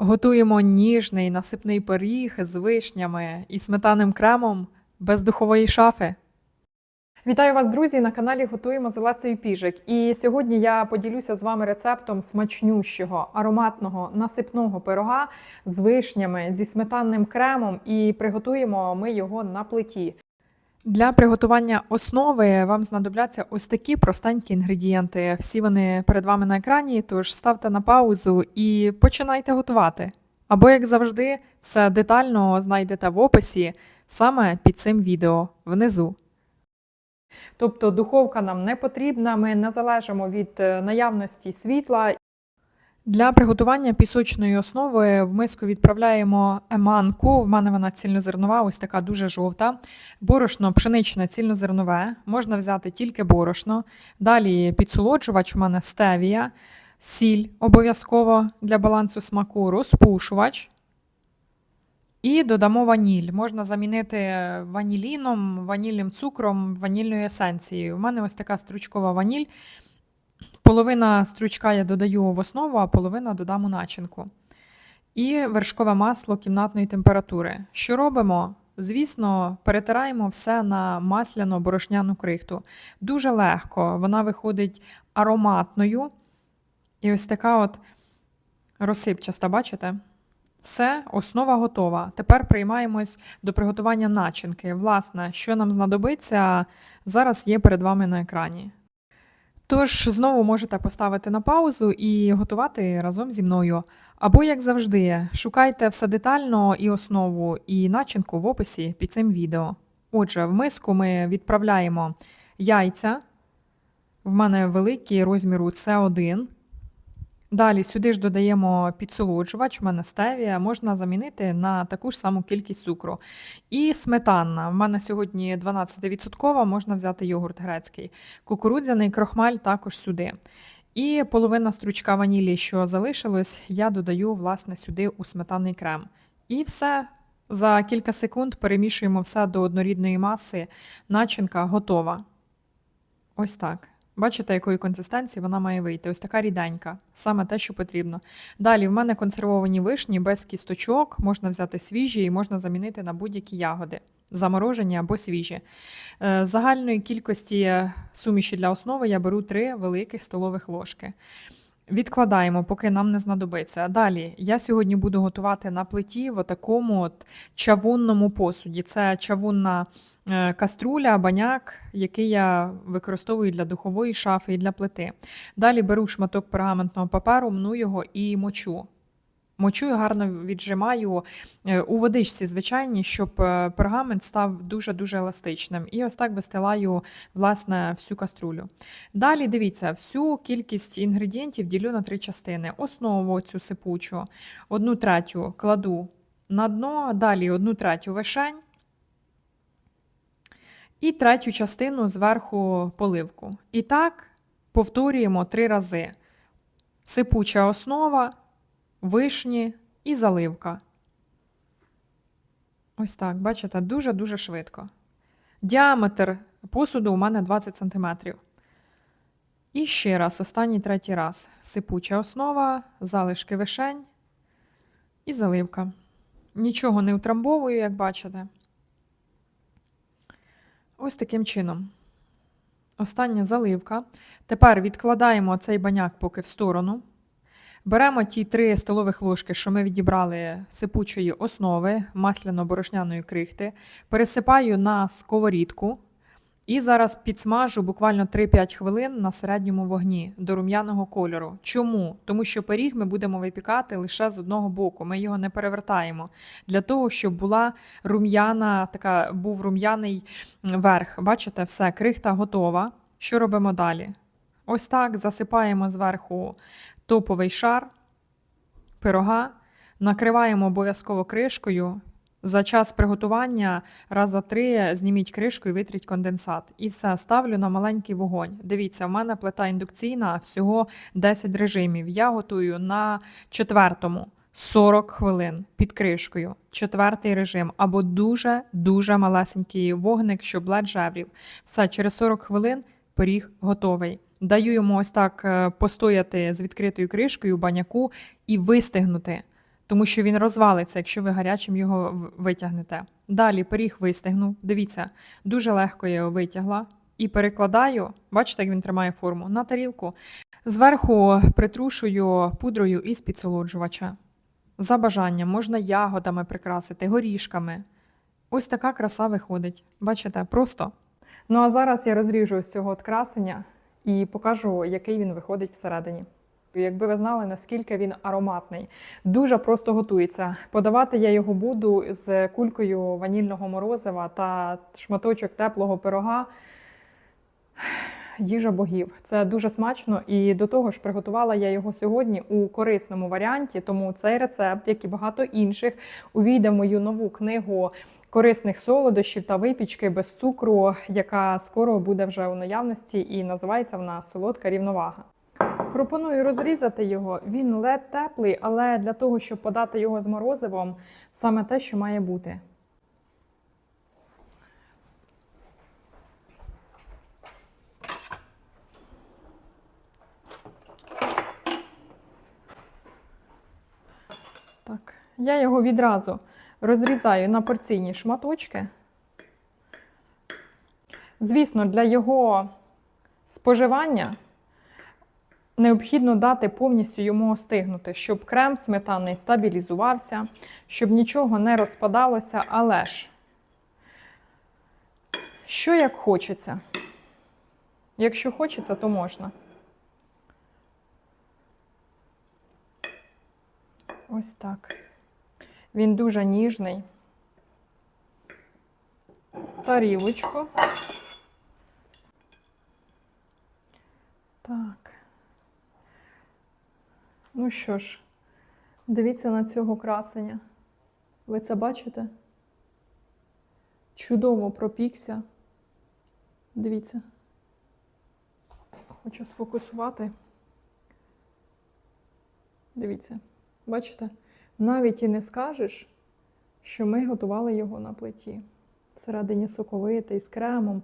Готуємо ніжний насипний пиріг з вишнями і сметаним кремом без духової шафи. Вітаю вас, друзі! На каналі Готуємо з Олесею Піжик. І сьогодні я поділюся з вами рецептом смачнющого, ароматного насипного пирога з вишнями, зі сметанним кремом, і приготуємо ми його на плиті. Для приготування основи вам знадобляться ось такі простенькі інгредієнти. Всі вони перед вами на екрані, тож ставте на паузу і починайте готувати. Або, як завжди, все детально знайдете в описі саме під цим відео внизу. Тобто духовка нам не потрібна, ми не залежимо від е, наявності світла. Для приготування пісочної основи в миску відправляємо еманку. В мене вона цільнозернова, ось така дуже жовта. Борошно пшеничне цільнозернове, можна взяти тільки борошно. Далі підсолоджувач у мене стевія, сіль обов'язково для балансу смаку, розпушувач. І додамо ваніль. Можна замінити ваніліном, ванільним цукром, ванільною есенцією. У мене ось така стручкова ваніль. Половина стручка я додаю в основу, а половина додам у начинку. І вершкове масло кімнатної температури. Що робимо? Звісно, перетираємо все на масляно-борошняну крихту. Дуже легко, вона виходить ароматною. І ось така от розсипчаста, бачите? Все, основа готова. Тепер приймаємось до приготування начинки. Власне, що нам знадобиться, зараз є перед вами на екрані. Тож знову можете поставити на паузу і готувати разом зі мною. Або, як завжди, шукайте все детально і основу, і начинку в описі під цим відео. Отже, в миску ми відправляємо яйця. В мене великий розміру С1. Далі сюди ж додаємо підсолоджувач, у мене стевія, можна замінити на таку ж саму кількість цукру. І сметана. В мене сьогодні 12%, можна взяти йогурт грецький. Кукурудзяний крохмаль також сюди. І половина стручка ванілі, що залишилось, я додаю власне сюди у сметанний крем. І все. За кілька секунд перемішуємо все до однорідної маси. Начинка готова. Ось так. Бачите, якої консистенції вона має вийти. Ось така ріденька, саме те, що потрібно. Далі в мене консервовані вишні без кісточок, можна взяти свіжі і можна замінити на будь-які ягоди, заморожені або свіжі. Е, З загальної кількості суміші для основи я беру 3 великих столових ложки. Відкладаємо, поки нам не знадобиться. Далі я сьогодні буду готувати на плиті в такому от чавунному посуді. Це чавунна е, каструля, баняк, який я використовую для духової шафи і для плити. Далі беру шматок пергаментного паперу, мну його і мочу. Мочу і гарно віджимаю е, у водичці, звичайній, щоб е, пергамент став дуже-дуже еластичним. І ось так вистилаю власне всю каструлю. Далі дивіться, всю кількість інгредієнтів ділю на три частини. Основу цю сипучу, одну третю кладу на дно, далі одну третю вишень. І третю частину зверху поливку. І так повторюємо три рази. Сипуча основа, вишні і заливка. Ось так, бачите, дуже-дуже швидко. Діаметр посуду у мене 20 см. І ще раз, останній третій раз. Сипуча основа, залишки вишень і заливка. Нічого не утрамбовую, як бачите. Ось таким чином. Остання заливка. Тепер відкладаємо цей баняк поки в сторону. Беремо ті 3 столових ложки, що ми відібрали сипучої основи, масляно-борошняної крихти, пересипаю на сковорідку і зараз підсмажу буквально 3-5 хвилин на середньому вогні до рум'яного кольору. Чому? Тому що пиріг ми будемо випікати лише з одного боку, ми його не перевертаємо. Для того, щоб була рум'яна, така був рум'яний верх. Бачите, все, крихта готова. Що робимо далі? Ось так засипаємо зверху топовий шар пирога, накриваємо обов'язково кришкою. За час приготування раз за три зніміть кришку і витріть конденсат. І все, ставлю на маленький вогонь. Дивіться, в мене плита індукційна, всього 10 режимів. Я готую на четвертому 40 хвилин під кришкою. Четвертий режим або дуже-дуже малесенький вогник, щоб ледь жеврів. Все, через 40 хвилин пиріг готовий. Даю йому ось так е, постояти з відкритою кришкою баняку і вистигнути. Тому що він розвалиться, якщо ви гарячим його витягнете. Далі пиріг вистигнув. Дивіться, дуже легко я його витягла. І перекладаю, бачите, як він тримає форму, на тарілку. Зверху притрушую пудрою із підсолоджувача. За бажанням можна ягодами прикрасити, горішками. Ось така краса виходить. Бачите, просто. Ну а зараз я розріжу з цього от і покажу, який він виходить всередині. Якби ви знали, наскільки він ароматний, дуже просто готується. Подавати я його буду з кулькою ванільного морозива та шматочок теплого пирога. Їжа богів. Це дуже смачно, і до того ж приготувала я його сьогодні у корисному варіанті. Тому цей рецепт, як і багато інших, увійде в мою нову книгу корисних солодощів та випічки без цукру, яка скоро буде вже у наявності, і називається вона Солодка рівновага. Пропоную розрізати його. Він лед теплий, але для того, щоб подати його з морозивом, саме те, що має бути. Так, я його відразу розрізаю на порційні шматочки. Звісно, для його споживання необхідно дати повністю йому остигнути, щоб крем сметанний стабілізувався, щоб нічого не розпадалося, але ж, що як хочеться. Якщо хочеться, то можна. Ось так. Він дуже ніжний. Тарілочку. Так. Ну що ж, дивіться на цього красення. Ви це бачите? Чудово пропікся. Дивіться. Хочу сфокусувати. Дивіться. Бачите? Навіть і не скажеш, що ми готували його на плиті. Всередині соковитий, з кремом,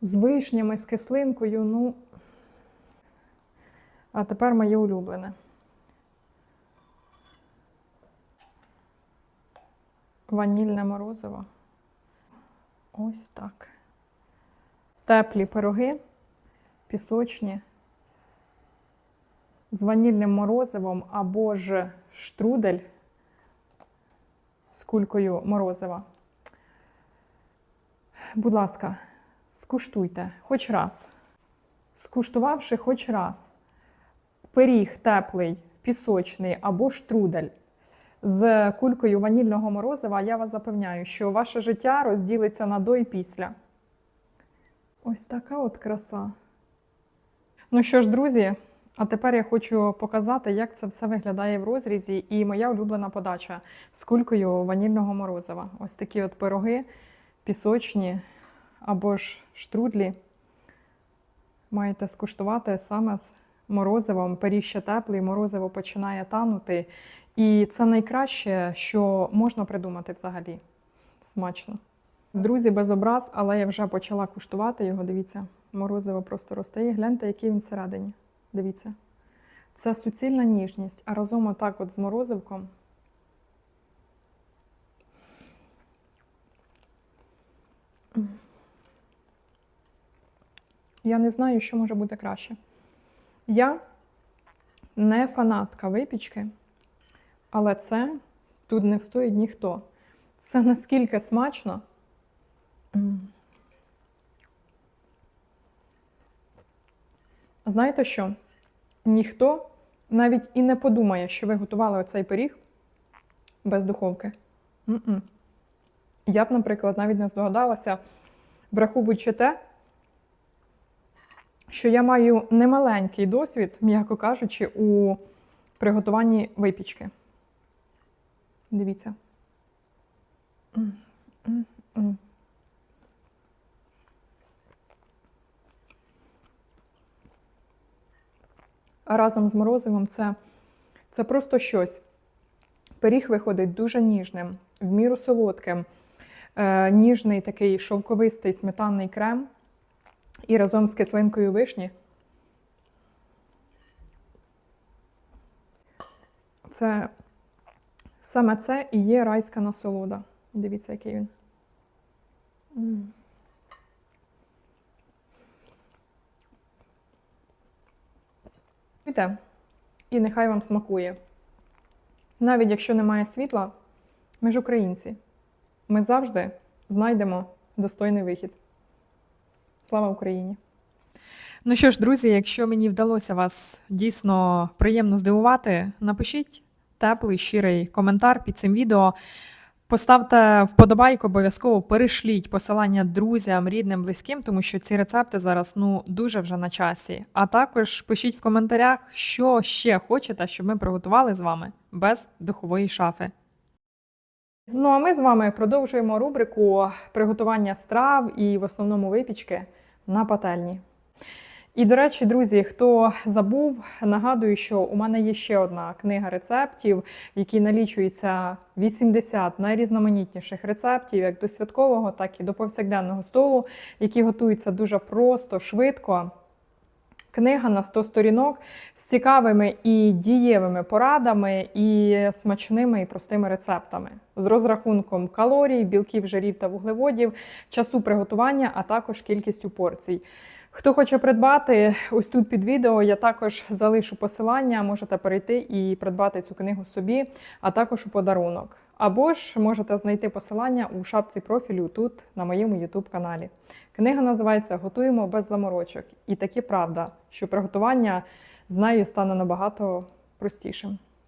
з вишнями, з кислинкою. Ну, а тепер моє улюблене. Ванільне морозиво. Ось так. Теплі пироги, пісочні, з ванільним морозивом або ж штрудель з кулькою морозива. Будь ласка, скуштуйте хоч раз. Скуштувавши хоч раз пиріг теплий, пісочний або штрудель з кулькою ванільного морозива, я вас запевняю, що ваше життя розділиться на до і після. Ось така от краса. Ну що ж, друзі, а тепер я хочу показати, як це все виглядає в розрізі, і моя улюблена подача з кулькою ванільного морозива. Ось такі от пироги, пісочні або ж штрудлі. Маєте скуштувати саме з морозивом. Пиріг ще теплий, морозиво починає танути. І це найкраще, що можна придумати взагалі. Смачно. Друзі, без образ, але я вже почала куштувати його. Дивіться, морозиво просто росте. І гляньте, який він всередині. Дивіться. Це суцільна ніжність, а разом отак от з морозивком. Я не знаю, що може бути краще. Я не фанатка випічки, але це тут не встоїть ніхто. Це наскільки смачно. Знаєте що? Ніхто навіть і не подумає, що ви готували оцей пиріг без духовки. Я б, наприклад, навіть не здогадалася, враховуючи те, що я маю немаленький досвід, м'яко кажучи, у приготуванні випічки. Дивіться. Разом з морозивом це, це просто щось. Пиріг виходить дуже ніжним, в міру солодким, е, ніжний такий шовковистий сметанний крем і разом з кислинкою вишні. Це Саме це і є райська насолода. Дивіться, який він. Пийте, і нехай вам смакує. Навіть якщо немає світла, ми ж українці. Ми завжди знайдемо достойний вихід. Слава Україні! Ну що ж, друзі, якщо мені вдалося вас дійсно приємно здивувати, напишіть теплий, щирий коментар під цим відео. Поставте вподобайку, обов'язково перешліть посилання друзям, рідним, близьким, тому що ці рецепти зараз ну дуже вже на часі. А також пишіть в коментарях, що ще хочете, щоб ми приготували з вами без духової шафи. Ну а ми з вами продовжуємо рубрику приготування страв і в основному випічки на пательні. І, до речі, друзі, хто забув, нагадую, що у мене є ще одна книга рецептів, в якій налічується 80 найрізноманітніших рецептів, як до святкового, так і до повсякденного столу, які готуються дуже просто, швидко. Книга на 100 сторінок з цікавими і дієвими порадами, і смачними і простими рецептами, з розрахунком калорій, білків, жирів та вуглеводів, часу приготування, а також кількістю порцій. Хто хоче придбати, ось тут під відео я також залишу посилання, можете перейти і придбати цю книгу собі, а також у подарунок. Або ж можете знайти посилання у шапці профілю тут на моєму YouTube каналі. Книга називається Готуємо без заморочок. І таки правда, що приготування з нею стане набагато простішим.